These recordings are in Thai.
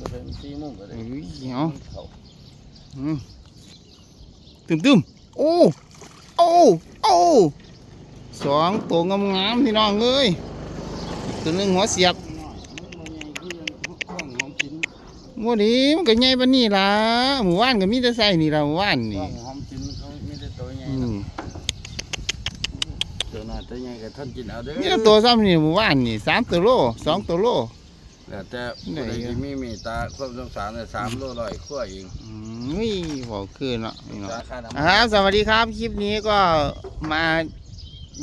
บ่ถึงสี่โมงก็ได้เอ้ยเอาเขาอืมตึมตึมโอ้โอ้โอ้สองตัวงามๆพี่น้องเอ้ยอีกตัวหนึงหัวเสียบมันบ่ใหญ่คือข้องหอมชิ้นวันนี้มันก็ใหญ่ปานนี้ล่ะหมู่บ้านก็มีแต่ใส่นี่ล่ะหมู่บ้านข้นี่องหอมชิ้นเขามีแต่ตัวใหญ่อืเนาะมตัวน้อยตัวใหญ่ก็ท่านกินเอาเด้อมีแต่ตัวซ้ำนี่หมู่บ้านนี่สามตัวโลสองตัวโล แล้วแต่ผู้ไหนใดอะที่มีเมตตาความสงสารเนี่ยสามโลร้อยขั้วเองอืมอุ้ยบอกคือเนาะนี่เนาะราคาน้ำอ่าครับสวัสดีครับ คลิปนี้ก็มา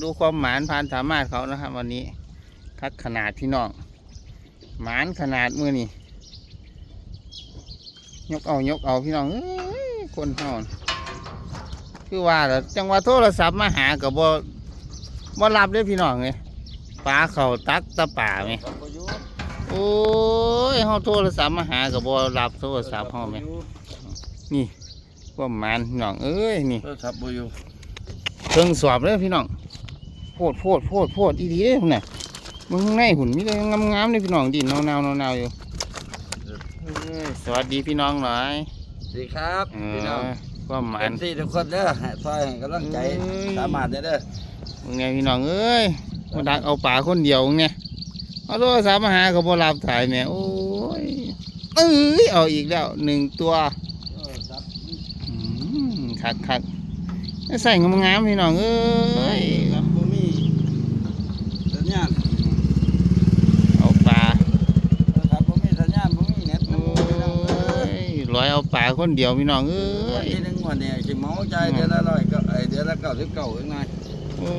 ดูความหมานผ่านสามารถเขานะครับ วันนี้คัดขนาดพี่น้องหมานขนาดมือนี่ยกเอายกเอาพี่น้องเอ้ยคนเฮาน่ะคือว่าแล้วจังว่าโทรศัพท์มาหากับบ่บ่รับเด้อพี่น้องเลยปลาเขาตักตะป่าไหม ครับประยุทธ์ โอ้ยเฮาโทรศัพท์มาหากับบ่รับโทรศัพท์เฮาไหมนี่ความหมานพี่น้องเอ้ยนี่โทรศัพท์บ่อยู่เครื่องสอบเลยพี่น้องโพดโพดโพดโพดดีๆเลยพุ่นน่ะมึงข้างในหุ่นมีแต่งามๆเลยพี่น้องดินหนาวๆหนาวๆอยู่เอ้ยสวัสดีพี่น้องหน่อยสวัสดีครับเอพี่น้องอความหมาเอนฟซีทุกคนเด้อให้ซอยให้กำลังใจเอ้ยสามารถได้เด้อมึงไงพี่น้องเอ้ยมาดักเอาป่าคนเดียวเนี่ย เอาโทรศัพท์มาหาก็บ่รับถ่ายแม่โอ้ยเอ้ยเอาอีกแล้วหนึ่งตัวโทรศัพท์อืมคักคักใส่งามๆพี่น้องเอ้ยครับบ่มีสัญญาณเอาปลาโทรศัพท์บ่มีสัญญาณบ่มีเน็ตโอ้ยร้อยเอาปลาคนเดียวพี่น้องเอ้วันยที่หนึ่งวันนี้สิเมาใจายเดือนละร้อยก็ไอเดือนละเก้าสิบเก้าเองไงโอ้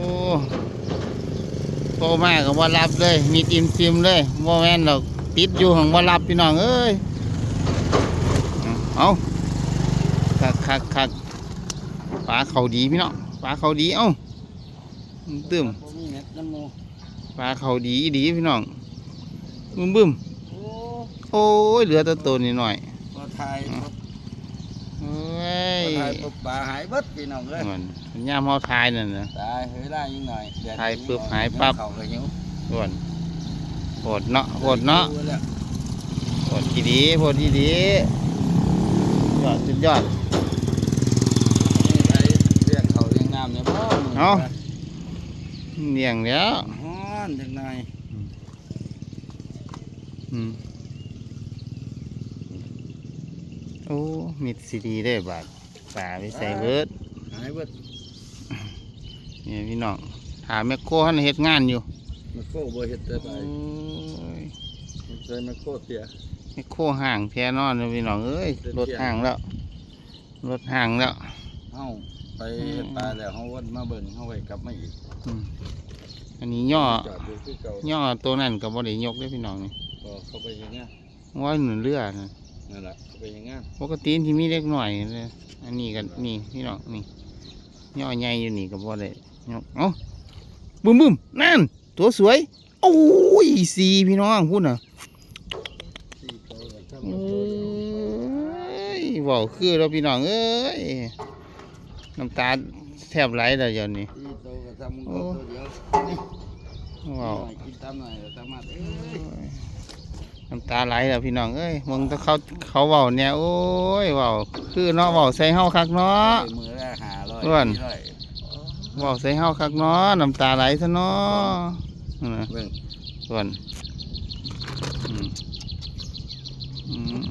โตมากก็บ่รับเลย มีติมซิมเลยบ่แม่นดอกติดอยู่ของบ่รับพี่น้องเอ้ยเอาคักคักคักปลาเขาดีพี่น้องปลาเขาดีเอ้าตึมบ่มีเน็ตน้ำหมูปลาเขาดีดีพี่น้องบึ้มบึ้มโอ้โอ้ยเหลือแตัวตัวนิดหน่อยพอไทยเฮ้ พอยไทยปุ๊บปลาหายเบิดพี่น้องเลยมันย่ามเฮาทายนั่นน่ะ ตายเฮ้ยได้ยิ่งหน่อยเดือนไทยนี้ปุ๊บหายปั๊บ เขาก็หิวส่วนโหดเนาะโหดเนาะดูแล้วโหดดีดีโหดดีดียอดสุดยอด นี่ไทยเรียกเขาเรียกน้ำเนี่ยบ่เอ้าเลี้ยงแล้วฮ้อนจังหน่อยอืมโอ้มิดซีดีได้บาด ป่าไปใส่เบิดหายเบิดนี่พี่น้องหาแมคโครหันเฮ็ดงานอยู่มันโค้บ่เฮ็ดได้โอไป้ยใส่มันโค้เสียแมคโครห่างแท้นอนเลยพี่น้องเอ้ยเดินรถเที่ยวห่างแล้วรถห่างแล้วเฮาไปเฮ็ดปลาแล้วเฮาวนมาเบิ่งเฮาไว้กลับมาอีกอืมอันนี้ย่อจอดอยู่คือเก่าย่อตัวนั้นกับบ่ได้ยกได้อพี่น้องนี่ก็เข้าไปอย่างเงี้ยว่าหนุนเรือนะ นั่นแหละเข้าไปอย่างเงี้ยปกติที่มีเล็กหน่อยเลยอันนี้กันนี่พี่น้องนี่ย่อใหญ่อยู่นี่กับบ่ได้ยกเอ้าบึ้มบึ้มนั่น ตัวสวยโอ้ยสีพี่น้องพูดน่ะสี่โตกับทำเอกับโตเดียว้ยเว้าคือเราพี่น้องเอ้ยน้ำตาแทบไหลแล้วเดี๋ยวนี้สี่โตกับทำกับโตเดียวนี่เว้าห น่อยกินตามหน่อยก็สามารถเอ้ยน้ำตาไหลแล้วพี่น้องเอ้ยมึงต้องเขาเขาเว้าเนี่ยโอ้ยเว้าคือเนาะเว้าใส่เฮาคักเนาะใส่มือละห้าร้อยอ้วนสี่ร้อยเว้าใส่เฮาคักเนาะน้ำตาไหลซะเนาะนั่นน่ะเบิ่งส่วนอืมอืม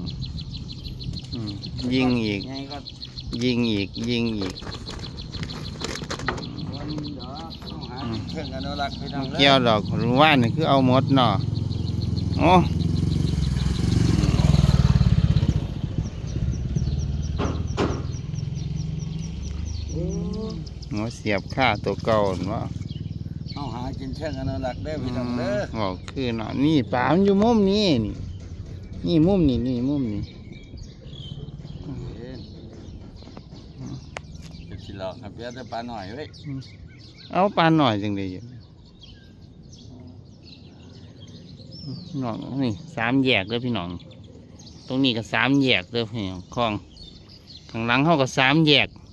อืมยิงอีกไงก็ยิงอีก ยิงอีกวันเดี๋ยวต้องหาเครื่องอนุรักษ์พี่น้องเกี่ยวดอกรู้ว่านี่คือเอาหมดเนาะโอ้ หัวเสียบค่าตัวเก่าเนาะต้องหากินเครื่องอนุรักษ์ได้อพี่น้องเด้อบอกคือเนาะนี่ปลามันอยู่มุมนี้นี่ นี่มุมนี่นี่มุมนี่เห็นเป็นสิหลอกครับเดี๋ยวจะปลาหน่อยเว้ยเอาปลาหน่อยจังเลยอยู่น้องนี่สามแยกเลยพี่น้อง ตรงนี้ก็สามแยกเลยพี่น้องคลองข้างหลังเขาก็สามแยกเ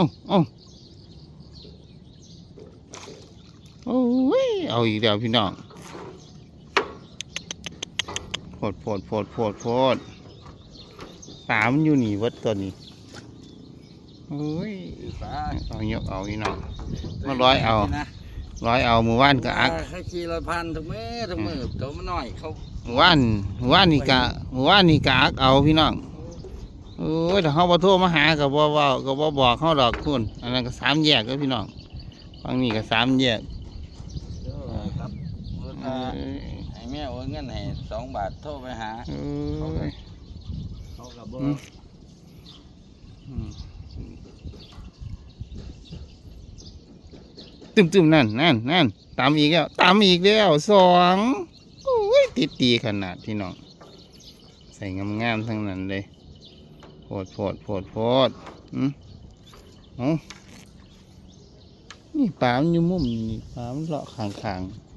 อ้าเอ้าโอ้ยเอาอีกแล้วพี่น้องพดพดพดพดพดปลามันอยู่นี่เวัดตัวนี้โอ้ยปลาเอายกเอาอีน้องมาร้อยเอานะร้อยเอามือว่านก็อักเขาขี่รถพันทุกมื้อทุกมื้อตัวมันน้อยเขามือว่านมือว่านนี่กะมือว่านนี่กะอักเอาพี่น้อง โอ้ยแต่เขาบ่โทรมาหากับบ่เว้ากับบ่บอกเขาดอกคุณ อันนั้นก็สามแยกแล้วพี่น้องฝั่งนี้ก็สามแยกเออครับรถเอมาอให้แม่โอนเงินให้สองบาทโทรไปหา เอ้ย เขากับบ่อืม อืมตึมตึมๆนั่นนั่นนั่นตามอีกแล้วตามอีกแล้วสองโอ้ยติดตีขนาดพี่น้อง ใส่งามๆทั้งนั้นเลยโพ ดโพดโพดโพดอืมเอานี่ปลามันอยู่มุมนี่ปลามันเลาะข้างๆ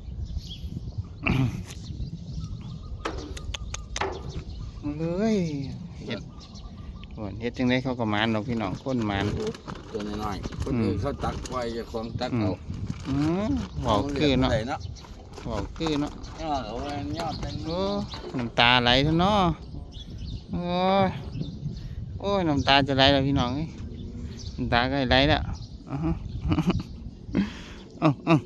เลยเห็ดโอ้ยเห็ดจังไดเขาก็หมานเนาะพี่น้องคนหมานตัวน้อยๆคนอืมอื่นเขาตักไว้จะของตักเอาอืมบอกคือเนาะหลืเนาะบอกคือเนาะยอดเอาไว้ยอดเป็นโอ้น้ำตาไหลเถอะเนาะโอ้ยโอ้ยน้ำตาจะไหลแล้วพี่น้องเอ้ยน้ำตาก็ไหลแล้วอ้าวอ้าวอ้าว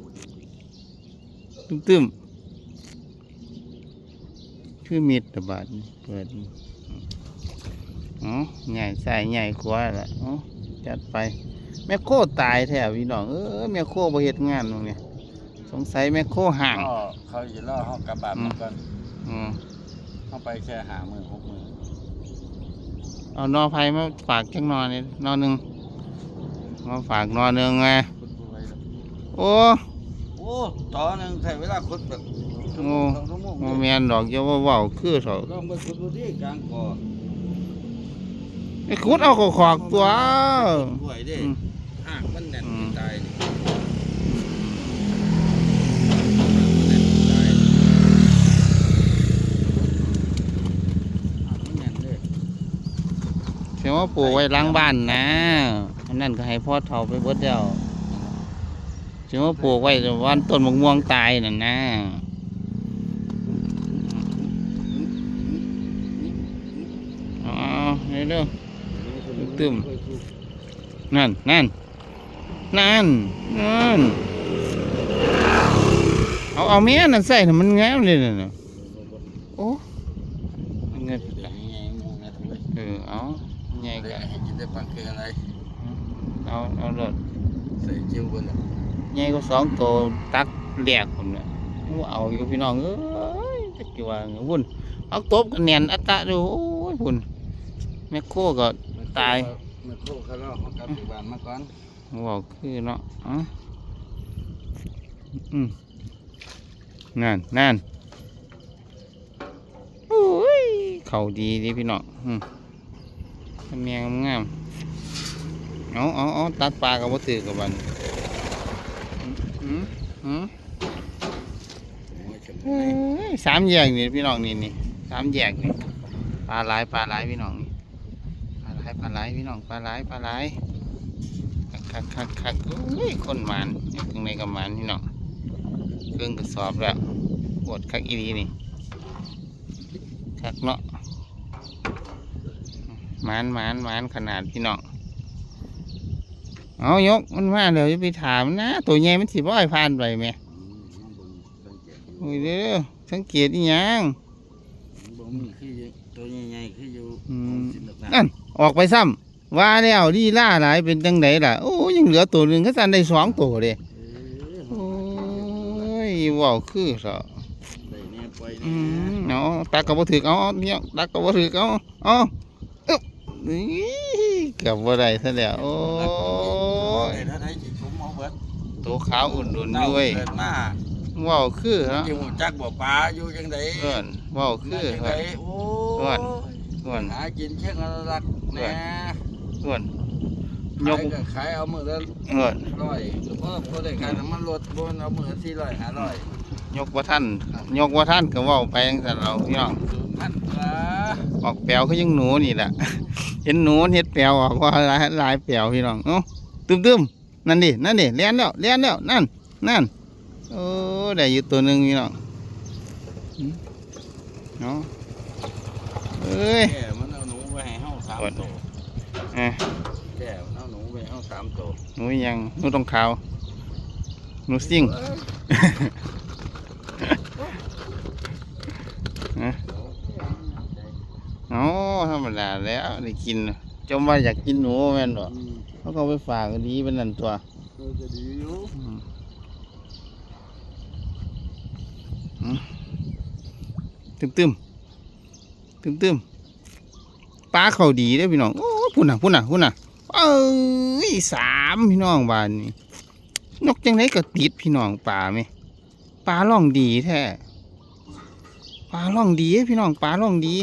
ตึมตึมคือมิดตะบาดนี่เปิดนี่อ๋อใหญ่ใส่ใหญ่ขวาละอ๋อจัดไปแม่โคตายแท้พี่น้องเออแม่โคบ่เฮ็ดงานตรงเนี้ยสงสัยแม่โคห่างก็เขาจะล่อเขากลับบ้านมาก่อนอืมเขาไปแค่หามือหกมือ เอานอไผ่มาฝากจังนอนี่นอหนึ่งมาฝากนอหนึ่งไงขุดบ่ไหวหรอกโอ้โอ้ต่อหนึ่งใช้เวลาขุดแบบชั่วโมโอ้งสองชั่วโมงโมเลยแมนดอกเยาว่าเว้าคือเถอะลองไปขุดดูที่กลางก่อไอ้คุดเอาขอขอกตัวห่วยเด้อืมหากมันแน่นอืมตายนี่แน่นตายหากมันแน่นเด้ เสียว่าปลูกไว้ล้างบ้านนะอันนั้นก็ให้พ่อเฒ่าไปเบิดเดียวเสียว่าปลูกไว้วันต้นมะม่วงตายน่ะนะอ๋อเร็วตึ้มนั่นนั่นนั่นนั่นเอาเอาแม่นั่นใส่น่ะมันงามเลยน่ะโอ้เงิน ใหญ่ๆมูนะทุกคน เออเอาใหญ่ เดี๋ กั ยวน ให้กินได้ปังคืออะไร เอาเอารถใส่จิ้วบนเลยใหญ่ก็สองตัวตักแหลกผมเนี่ยเอาอยู่พี่น้องเอ้ยจะกี่ว่าไงวุ่นเอาตบกันแน่นอัตตะดูโอ้ยพุ่นแม่โคก็ตายมันโคกเขาแล้วเขากลับไปบ้านมาก่อนบอกคือเนาะอ๋ออืมนั่นนั่นโอ้ยเข่าดีดีพี่น้องอืมแมงงามๆ เอาเอาเอาตัดปลากับวัตถุกับมันสามแยกนี่พี่น้องนี่นี่สามแยกนี่ปลาหลายปลาหลายพี่น้องนี่ปลาหลายปลาหลายพี่น้องปลาหลายปลาหลายคักคักคักคักโอ้ยคนหมานอยู่ข้างในกับหมานพี่น้องเครื่องกระสอบแล้วปวดคักอีดีนี่คักเนาะหมานหมานหมานขนาดพี่น้อง เอายกมันมาเลยจะไปถามนะ ตัวใหญ่มันสิบ่อยผ่านไปไหมอืมน้องเบิ่งสังเกตอยู่โอ้ยเด้อสังเกตอีหยังบ่มีคืออยู่ตัวใหญ่ๆคืออยู่อืมสิบดอกนะนั่นออกไปซ้ำว่าแล้วดีล่าหลายเป็นจังไดล่ะโอ้ยังเหลือตัวหนึ่งก็สันได้สองตัวเลยเออโอ้ยเว้าวคือซะได้แน่ปล่อยอืแน่มเอาตักกับบ่ถือเอาเอาเนี่ยตักกับบ่ถือเอาเอาอึ๊บนี่เกับบ่ได้ซะแล้วโอ้ย ถ้าได้สิผมเอาเบิดตัวขาวอุ่นๆด้วยเกิดมาเว้าวคือฮะอยู่จักบ่ปลาอยู่จังไดเอิ้นเว้าวคือจังฮะไดโอ้เอิ้ยนเอิ้นหากินเชียงรักแหน่เอิ้นยขากยก็ขายเอามือละเอิ้นร้อยเพิ่มก็ได้การน้ำมันลดบนเอามือละสี่ร้อยห้าร้อยยกว่าท่านยกว่าท่านก็เว้าไปจังซั่นเราพี่น้องศูนย์พันกว่าออกแปลวคือยังหนูนี่แหละ เห็นหนูเห็ดแปลวออกว่าหลายหลายแปลวพี่น้องเอ้า ตึมตึมๆนั่นดินั่นดิเลี้ยนแล้วเลี้ยนแล้วนั่นนั่นโอ้ได้อยู่ตัวหนึ่งพี่น้องอืมเนาะอ้ยแก่มันเอาหนูไปให้เฮาสามอดตัวอะแก่มันเอาหนูไปให้เฮาสามตัวหนูยังหนูต้องขาวหนูซิ่งเอ้ยอ๋อธรรมดาแล้วได้กินจมว่าอยากกินหนูแม่นบ่อืม เขาก็เอาไปฝากก็ดีเป็นนั่นตัวเออจะดีอยู่อืมอืมตึมตึมตึมตึมปลาเขาดีเด้อพี่น้องโอ้ยพุ่นน่ะพุ่นน่ะพุ่นน่ะเอ้ยสามพี่น้องบ้านนี้นกจังไดก็ติดพี่น้องปลาไหมปลาล่องดีแท้ปลาล่องดีเด้อพี่น้องปลาล่องดี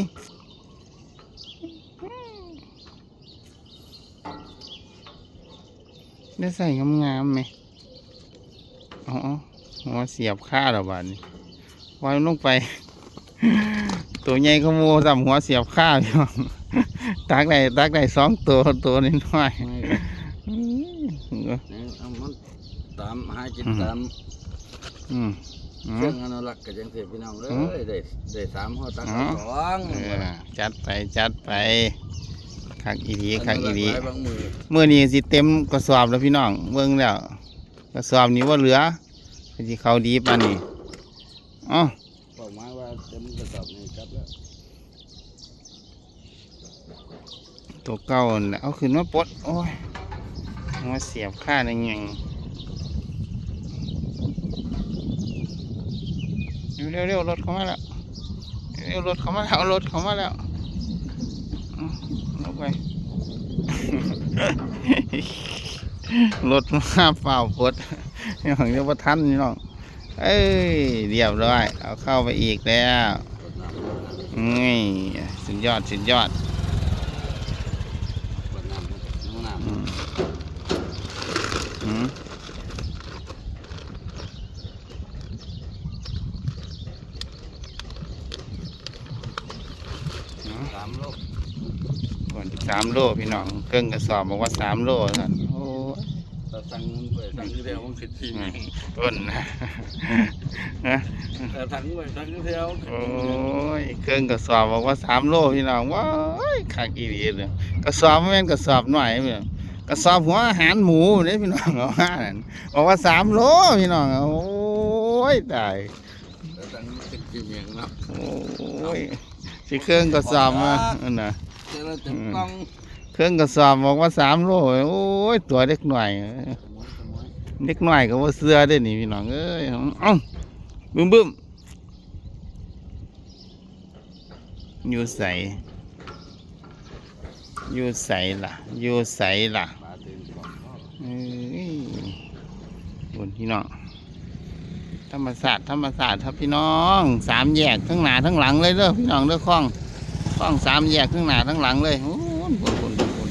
ได้ใส่งามๆไหมอ๋อหัวเสียบข้าแล้วบาดนี้วางลงไป ตัวใหญ่ขโมยสามหัวเสียบข้าพี่น้องตักได้ตักได้สองตัวตัวนิดหน่อยไม่อืมเนี่ยเอามันตามหากินตามอืมอืเครื่อมงอนุรักษ์กับจังซี่พี่น้องเอ้อืมยได้ได้สามเฮาตักอ๋อเอาสองเออจัดไปจัดไป คักอีดีคักอีดีอนุรักษ์ไว้บางมือเมื่อนี้สิเต็มกระสอบแล้วพี่น้องเบิ่งแล้วกระสอบนี้ว่าเหลือสิเขาดีปานนี้อ๋อบอกมาว่าเต็มกระสอบนี่ครับแล้วตัวเก่านั่นแหละเอาขึ้นมาปลดโอ้ยมาเสียบค่าได้ยังอยู่เร็วๆรถเข้ามาแล้วเร็วๆรถเข้ามาแล้วรถเข้ามาแล้วเอาลง ไปรถมาเปล่าปลดอย่างเดียว่าทันนี่น้องเอ้ยเรียบร้อย เอาเข้าไปอีกแล้วนี่สุดยอด สุดยอดน้ำน้ำน้ อืมอืมำสามโลก ก่อนสามโลพี่น้องเครื่องกระสอบบอกว่าสามโลท่านโอ้ยเราตั้งไว้ตั้งเดียวมันคิดทีอืนี่มต้นนะนะแต่ตั้งไว้ตั้งเดียวโอ้ยเครื่องกระสอบบอกว่าสามโลพี่น้องว้ายคักอีหลีเลยกระสอบไม่แม่นกระสอบหน่อยเพี่นกระสอบหัวอาหารหมูเนี่ยพี่น้องเอาว่านั่นบอกว่าสามโลพี่น้องโอ้ยตายแต่ตั้งคิดทีเมียงเนาะโอ้ยสิเครื่องกระสอบมาอันน่ะเจ้าเราจะต้องเครื่องกระสอบบอกว่าสามโลโอ้ยตัวเล็กหน่อยเล็กหน่อยก็ว่าเสื้อได้นี่พี่น้องเอ้ยเอ้าบึ้มบึ้มอยู่ใสอยู่ใสล่ะอยู่ใสล่ะเฮ้ยบนพี่น้องธรรมศาสตร์ธรรมศาสตร์ครับพี่น้องสามแยกทั้งหน้าทั้งหลังเลยเด้อพี่น้องเด้อคล้อง คล้องสามแยกทั้งหน้าทั้งหลังเลยโอ้ยบนบนบนบน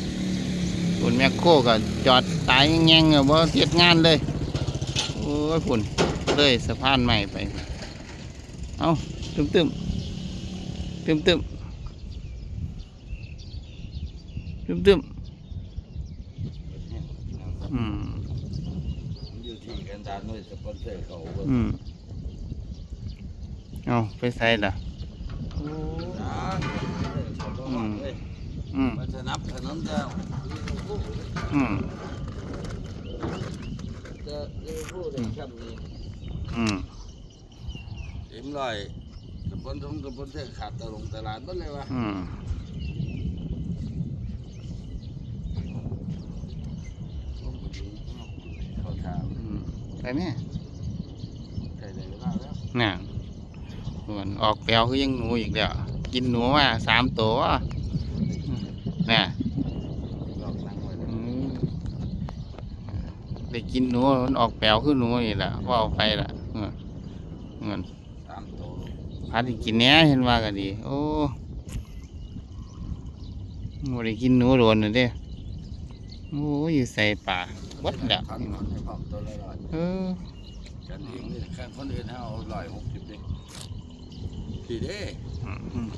บนแมคโครก็จอดตายแง่งๆเลยบ่เทียดงานเลยโอ้ยปุ่นเลยสะพานใหม่ไป เอาตึมตึมตึมตึมตึมตึมอืมอยู่ที่กันดานด้วยสปอนเซอร์เขาเบิ่งอืมเอาไปใส่ละจ้า อืมมันสนับสนุนเจ้าอืมจะเรียกผู้ได้คำนี้อืมเต็มร้อยสปอนเซอร์สปอนเซอร์ขาดตลงตลาดหมดเลยวะอืมเขาถามอืมไปแม่ใครได้บ้างแล้วน่ะส่วนออกแปลวคือยังหนูอีกแล้วกินหนูมาสามตัวน่ะ หลอกนั่งไว้เลย อืม ได้กินหนูมันออกแปลวคือหนูนี่แหละว่าเอาไปละเงินเงินตามโตพัดให้กินแหน่เห็นว่าก็ดี โอ้โมได้กินหนูโดนเลยเด้โอ้ยอยู่ใส่ป่าวัดแล้วพันมันให้พร้อมตัวละร้อยเออกันเองนี่แค่คนอื่นให้เอาร้อยหกสิบเองพี่เด้อืมอืม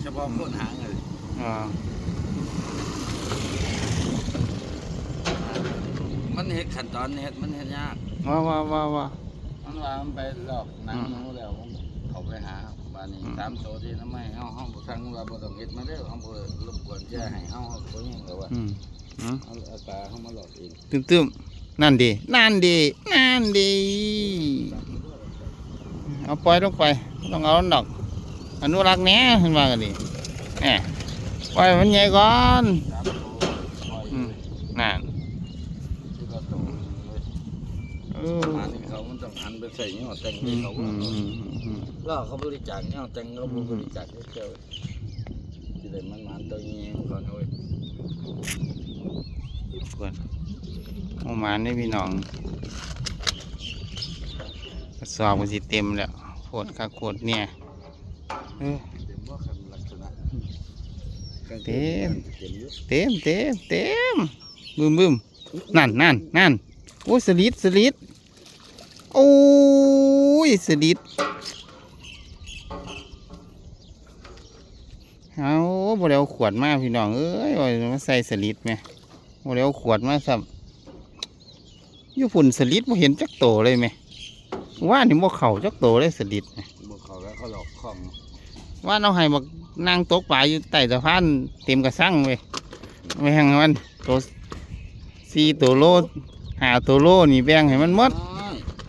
เฉพาะคนหางเลยอ่า มันเห็ดขั้นตอนเห็ดมันเห็ดยากว่าว่าว่าว่ามันว่ามันไปหลอกหนังหนูแล้วมันเขาไปหาบาอันนี้ตามโตที่ทำไมเฮาเฮาบ่สั่งว่าบ่ต้องเฮ็ดมาเด้อเฮาบ่รบกวนแช่ให้เฮาเฮาบ่ยังก็ว่าอืมอืมเอาเอาตาเฮามาหลอกเองตึมตึมนั่นดีนั่นดีนั่นดีเอาปล่อยลงไปบ่ต้องเอาดอกอนุรักษ์แหน่เห็นว่ากันดิแหมปล่อยมันใหญ่ก่อนตามโตปล่อยอืมนั่น ที่ก็โตเลย เออ อันนี้เขามันต้องหันไป ใส่เนี่ยแต่งอืนี่มเขาอืว่ามอืมอืมแล้วเขาบริจาคเนี่ยแต่งเขาบ่บริจาคเดียวสิได้มันมันตัวนี้ก่อนเว้ยก่อนเอามานี่พี่น้องกระสอบมันสิเต็มแล้วโคตรคักโคตรเนี่ยเออ เต็มบ่คันลักษณะเต็ม เต็มอยู่เต็มเต็มเต็มบึมบึมนั่นนั่นนั่นโอ้ยสลิดสลิดโอ้ย สลิดเอาบ่ได้เอาขวดมาพี่น้อง เอ้ยว่ามาใส่สลิดไหมบ่ได้เอาขวดมาซ้ำอยู่ฝุ่นสลิดบ่เห็นจักโตเลยไหมว่านี่บ่เข้าจักโตเลยสลิดไหมบ่เขาแล้วเขาหลอกคอมว่าเอาให้บักนางตกปลาอยู่ใต้สะพานเต็มกระสังเว้ยไม่แห้งให้มันตัวสี่ตัวโลหาตัวโลนี่แบ่งให้มันหมด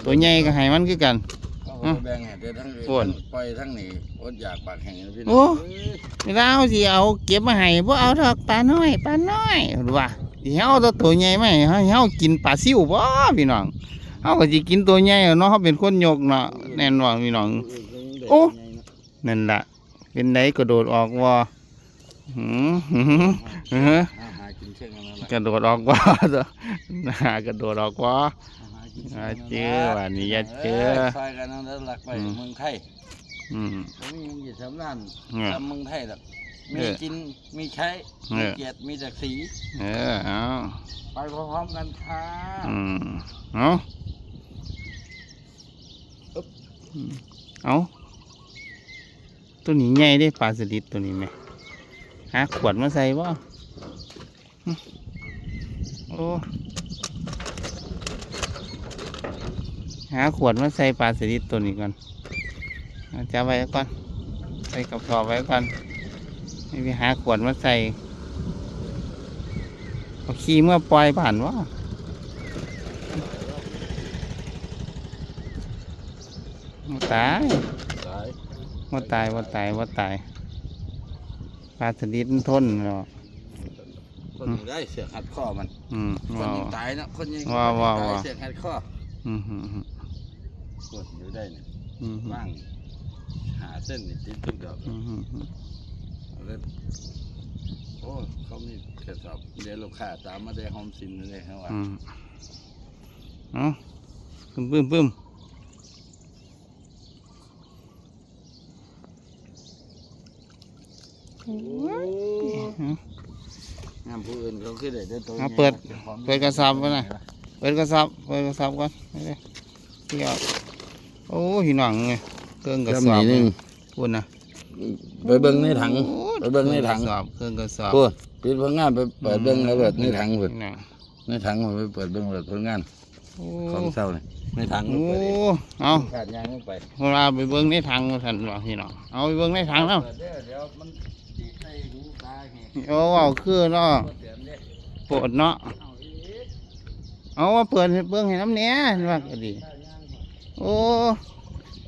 ตัวใหญ่ก็ให้มันคือกันเขาก็ แบ่งให้แต่ทั้งนี้ปวนปล่อยทั้งนี้อดอยากปากแห้งนะพี่น้โอ้องเวลาเอาสิเอาเก็บมาให้บ่เอาดอกปลาน้อยปลาน้อยหรือว่าสิเฮาเอาตัวใหญ่มาให้เฮาเฮากินปลาซิวบ่พี่น้องเฮาก็สิกินตัวใหญ่อะเนาะเฮาเป็นคนยกเนาะแน่นอนพี่น้องโอ้นั่นล่ะเป็นไดกระโดดออกว่าหืมหืมหืมหาหากินเช่นกันนั่นแหละกระโดดออกว่าตัวหากระโดดออกว่า หากินอ่าช่นกันนั่นแหละเจอว่ะนี่อย่าเจอซอยกันนั่นแล้วหลักไปอืมเมืองไทยอืมผมมียังอยู่สำนันเนี่ยทำเมืองไทยหรอกมีเออกินมีใช้เอมีอเกียรติมีศักดิ์ศรีเออเอาไปพร้อมๆกันค่ะอืมเอาเอาตัวนี้ใหญ่ได้ปลาสลิดตัวนี้ไหมหาขวดมาใส่บ่หึโอ้ หาขวดมาใส่ปลาสลิดตัวนี้ก่อนเอาจะไว้ก่อน ใส่กับสอบไว้ก่อนให้ไปหาขวดมาใส่เอาขี้เมื่อปล่อยผ่านว่าบ่ตายสายว่าตายว่าตายว่าตายปลาสลิดมันทนหรอกคนยังได้เสือกหัดข้อมัน อืมคนว้าวยังตายนะคนยังว้าวว้าวตายว้าวเสือกหัดข้ออืม อืมอืมกดอยู่ได้เนี่ยอืมว่างหาเส้นนี่ติดทุกดอกอืมอืมอืมเอาเลยโอ้เขามีกระสอบเดี๋ยวลูกค้าตามมาได้หอมสินเลยเขาว่าอืมเอาปึ้มปึ้มปึ้มเอา งามผู้อื่นเขาคือได้ได้ตัวเอาใหญ่เปิดจ้าของเปิดกระสอบไว้หน่อยเปิดกระสอบเปิดกระสอบก่อนนี่เลยพี่เอา โอ้พี่น้องไงเครื่องกระสอบพูดนะไปเบิ่งในถังโอ้ไปเบิ่งในถังเครื่องกระสอบเครื่องกระสอบพูดปิดผลงานไปเปิดเบิ่งแล้วเปิดในถังเปิดนี่นะในถังมันไปเปิดเบิ่งเปิดผลงานโอ้ของเศร้านี่ในถังมันโอ้เปิดเองเอาขาดยางลงไปเวลาไปเบิ้งในถังว่าท่านบอกพี่น้องเอาไปเบิ้งในถังแล้วเปิดเด้อเดี๋ยวมันดีดใส่หูตาแหกโอ้เอาคือเนาะบ่เตือนเด้อปวดเนาะเอาอีกเอาว่าเปิดให้เบิ้งให้น้ำเนี้ยว่าก็ดีได้ยางบ่ โอ้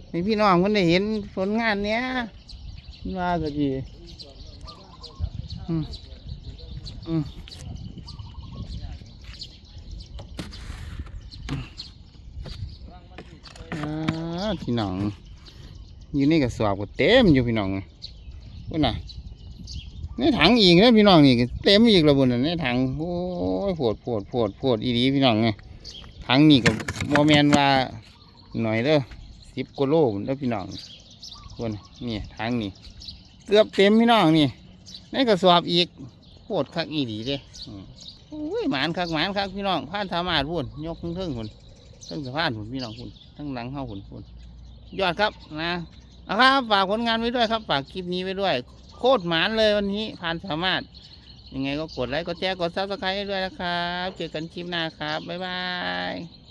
ให้พี่น้องคนได้เห็นผลงานเนี้ยว่าก็ดีอืมอืมอ่าพี่น้อง อยู่ในกระสอบก็เต็มอยู่พี่น้องพุ่นน่ะในถังอีกนะพี่น้องนี่ก็เต็มอีกแล้วบุน่ะในถังโอ้ยปวดปวดปวดปวดอีดีพี่น้องไงถังนี่ก็โมแมนว่า หน่อยเด้อสิบกิโล่เด้อพี่น้องพุ่นน่ะนี่ถังนี่เกือบเต็มพี่น้องนี่ในกระสอบอีกปวดคักอีดีเด้อืมโอ้ยหมานคักหมานคักพี่น้องผ่านสามารถพุ่นยกขึ้นเทิงพุ่นเทิงสะพานพุ่นพี่น้องพุ่นทั้งหลังเฮาพุ่นพุ่นยอดครับนะนะครับฝากผลงานไว้ด้วยครับฝากคลิปนี้ไว้ด้วย โคตรหมานเลยวันนี้ผ่านสามารถยังไงก็กดไลค์กดแชร์กดซับสไครต์ให้ด้วยนะครับ เจอกันคลิปหน้าครับ บ๊ายบาย